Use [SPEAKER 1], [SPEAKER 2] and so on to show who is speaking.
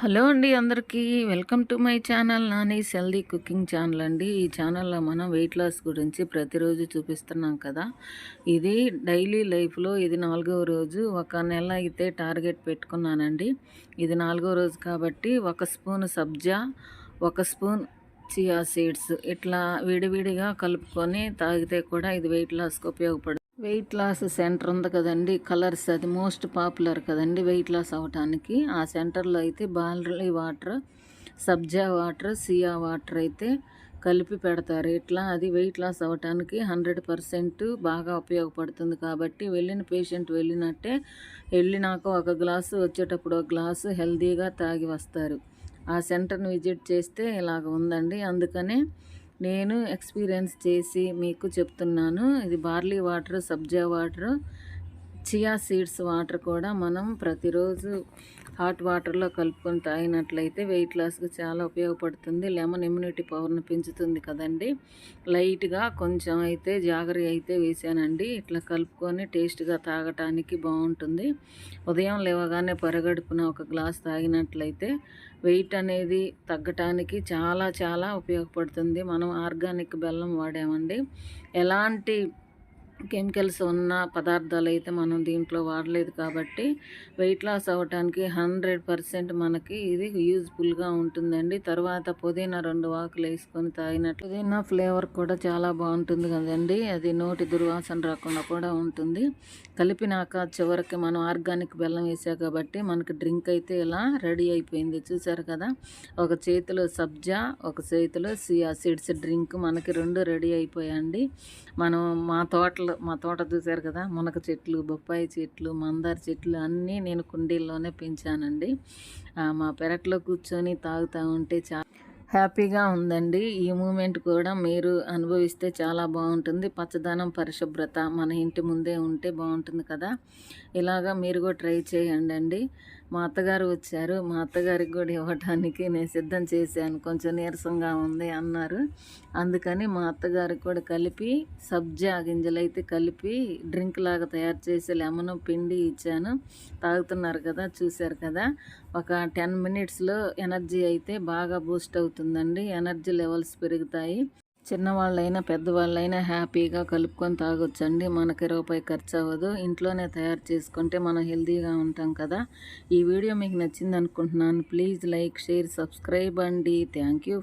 [SPEAKER 1] Hello అండి అందరికీ. Welcome to my channel. Nani సెల్దీ cooking channel అండి. ఈ ఛానల్లో మనం వెయిట్ లాస్ గురించి ప్రతిరోజు చూపిస్తున్నాం కదా. ఇది డైలీ లైఫ్లో ఇది నాలుగవ రోజు. ఒక నెల అయితే టార్గెట్ పెట్టుకున్నానండి. ఇది నాలుగో రోజు కాబట్టి ఒక స్పూన్ సబ్జా ఒక స్పూన్ చియా సీడ్స్ ఇట్లా విడివిడిగా కలుపుకొని తాగితే కూడా ఇది వెయిట్ లాస్కి ఉపయోగపడుతుంది వెయిట్ లాస్ సెంటర్ ఉంది కదండి కలర్స్ అది మోస్ట్ పాపులర్ కదండి వెయిట్ లాస్ అవ్వటానికి ఆ సెంటర్లో అయితే barley water sabja water chia water అయితే కలిపి పెడతారు. ఇట్లా అది వెయిట్ లాస్ అవ్వటానికి హండ్రెడ్ పర్సెంట్ బాగా ఉపయోగపడుతుంది. కాబట్టి వెళ్ళిన పేషెంట్ వెళ్ళినట్టే వెళ్ళినాక ఒక గ్లాసు వచ్చేటప్పుడు ఒక గ్లాసు హెల్తీగా తాగి వస్తారు. ఆ సెంటర్ని విజిట్ చేస్తే ఇలాగ ఉందండి. అందుకనే నేను ఎక్స్పీరియన్స్ చేసి మీకు చెప్తున్నాను. ఇది barley water sabja water. Chia seeds water కూడా మనం ప్రతిరోజు హాట్ వాటర్లో కలుపుకొని తాగినట్లయితే వెయిట్ లాస్కి చాలా ఉపయోగపడుతుంది. లెమన్ ఇమ్యూనిటీ పవర్ని పెంచుతుంది కదండి. లైట్గా కొంచెం అయితే జాగరి అయితే వేసానండి. ఇట్లా కలుపుకొని టేస్ట్గా తాగటానికి బాగుంటుంది. ఉదయం లేవగానే పరగడుపున ఒక గ్లాస్ తాగినట్లయితే వెయిట్ అనేది తగ్గటానికి చాలా చాలా ఉపయోగపడుతుంది. మనం ఆర్గానిక్ బెల్లం వాడామండి. ఎలాంటి కెమికల్స్ ఉన్న పదార్థాలు అయితే మనం దీంట్లో వాడలేదు కాబట్టి వెయిట్ లాస్ అవ్వటానికి హండ్రెడ్ పర్సెంట్ మనకి ఇది యూజ్ఫుల్గా ఉంటుందండి. తర్వాత పుదీనా రెండు వాకులు వేసుకొని తాగినట్టు పుదీనా ఫ్లేవర్ కూడా చాలా బాగుంటుంది కదండి. అది నోటి దుర్వాసన రాకుండా కూడా ఉంటుంది. కలిపినాక చివరికి మనం ఆర్గానిక్ బెల్లం వేసా కాబట్టి మనకి డ్రింక్ అయితే ఇలా రెడీ అయిపోయింది. చూసారు కదా? ఒక చేతిలో సబ్జా ఒక చేతిలో సియా సీడ్స్ డ్రింక్ మనకి రెండు రెడీ అయిపోయాయండి. మనం మా తోటలో చెట్లు మా తోట చూశారు కదా? మునక చెట్లు బొప్పాయి చెట్లు మందార చెట్లు అన్నీ నేను కుండీల్లోనే పెంచానండి. మా పెరట్లో కూర్చొని తాగుతూ ఉంటే చాలా హ్యాపీగా ఉందండి. ఈ మూమెంట్ కూడా మీరు అనుభవిస్తే చాలా బాగుంటుంది. పచ్చదనం పరిశుభ్రత మన ఇంటి ముందే ఉంటే బాగుంటుంది కదా? ఇలాగా మీరు కూడా ట్రై చేయండి అండి మా అత్తగారు వచ్చారు. మా అత్తగారికి కూడా ఇవ్వటానికి నేను సిద్ధం చేశాను. కొంచెం నీరసంగా ఉంది అన్నారు. అందుకని మా అత్తగారికి కూడా కలిపి సబ్జా గింజలు అయితే కలిపి డ్రింక్ లాగా తయారు చేసి లెమన్ పిండి ఇచ్చాను. తాగుతున్నారు కదా చూశారు కదా. ఒక టెన్ మినిట్స్లో ఎనర్జీ అయితే బాగా బూస్ట్ అవుతుందండి. ఎనర్జీ లెవెల్స్ పెరుగుతాయి. చిన్నవాళ్ళైనా పెద్దవాళ్ళైనా హ్యాపీగా కలుపుకొని తాగొచ్చండి. మనకి రూపాయి ఖర్చు అవ్వదు ఇంట్లోనే తయారు చేసుకుంటే మనం హెల్తీగా ఉంటాం కదా. ఈ వీడియో మీకు నచ్చింది అనుకుంటున్నాను ప్లీజ్ లైక్ షేర్ సబ్స్క్రైబ్ అండి. Thank you.